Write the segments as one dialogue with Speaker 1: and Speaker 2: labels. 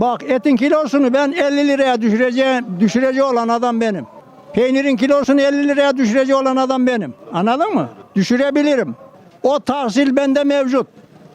Speaker 1: Bak etin kilosunu ben 50 liraya düşüreceğim, düşüreceği olan adam benim. Peynirin kilosunu 50 liraya düşüreceği olan adam benim. Anladın mı? Düşürebilirim. O tahsil bende mevcut.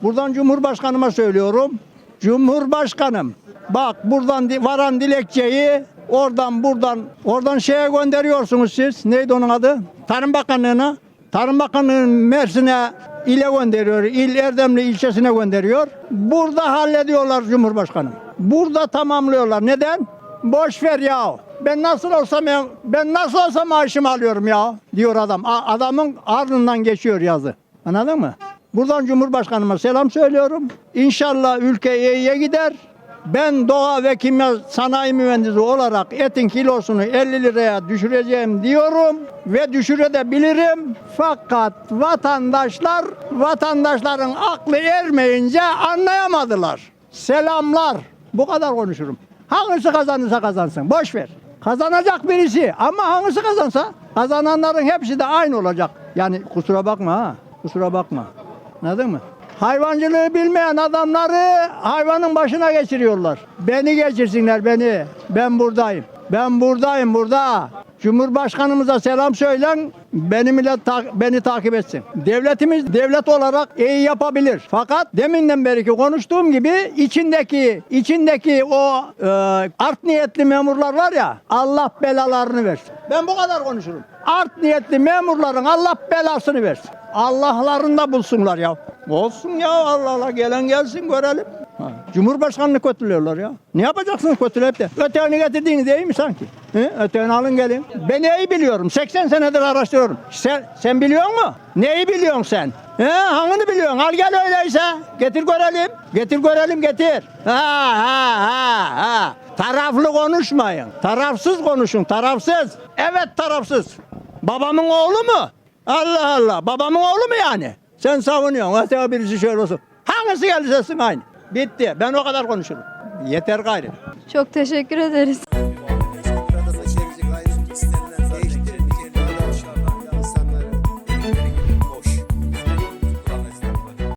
Speaker 1: Buradan Cumhurbaşkanıma söylüyorum. Cumhurbaşkanım bak buradan varan dilekçeyi oradan buradan oradan şeye gönderiyorsunuz siz. Neydi onun adı? Tarım Bakanlığı'na. Tarım Bakanlığı'nın Mersin'e ile gönderiyor. İl Erdemli ilçesine gönderiyor. Burada hallediyorlar Cumhurbaşkanım. Burada tamamlıyorlar. Neden? Boş ver ya. Ben nasıl olsam ya- ben nasıl olsam maaşımı alıyorum ya diyor adam. A- adamın ardından geçiyor yazı. Anladın mı? Buradan Cumhurbaşkanıma selam söylüyorum. İnşallah ülke iyiye gider. Ben doğa ve kimya sanayi mühendisi olarak etin kilosunu 50 liraya düşüreceğim diyorum ve düşürebilirim. Fakat vatandaşlar vatandaşların aklı ermeyince anlayamadılar. Selamlar. Bu kadar konuşurum. Hangisi kazanırsa kazansın. Boş ver. Kazanacak birisi ama hangisi kazansa kazananların hepsi de aynı olacak. Yani kusura bakma ha. Kusura bakma. Anladın mı? Hayvancılığı bilmeyen adamları hayvanın başına geçiriyorlar. Beni geçirsinler beni. Ben buradayım. Ben buradayım burada. Cumhurbaşkanımıza selam söylen. Beni millet ta- beni takip etsin. Devletimiz devlet olarak iyi yapabilir. Fakat deminden beri ki konuştuğum gibi içindeki içindeki o e, art niyetli memurlar var ya Allah belalarını versin. Ben bu kadar konuşurum. Art niyetli memurların Allah belasını versin. Allah'larında bulsunlar ya. Olsun ya Allah Allah gelen gelsin görelim. Ha, Cumhurbaşkanını kötülüyorlar ya. Ne yapacaksınız kötüleyip de? Öteğini getirdiğiniz değil mi sanki? He? Öteğini alın gelin. Ben neyi biliyorum? 80 senedir araştırıyorum. Sen, sen biliyor musun? Neyi biliyorsun sen? He, hangini biliyorsun? Al gel öyleyse. Getir görelim. Getir görelim getir. Ha ha ha ha. Taraflı konuşmayın. Tarafsız konuşun. Tarafsız. Evet tarafsız. Babamın oğlu mu? Allah Allah. Babamın oğlu mu yani? Sen savunuyorsun. Öteye birisi şöyle olsun. Hangisi geldi sesin aynı? Bitti. Ben o kadar konuşurum. Yeter gayrı.
Speaker 2: Çok teşekkür ederiz.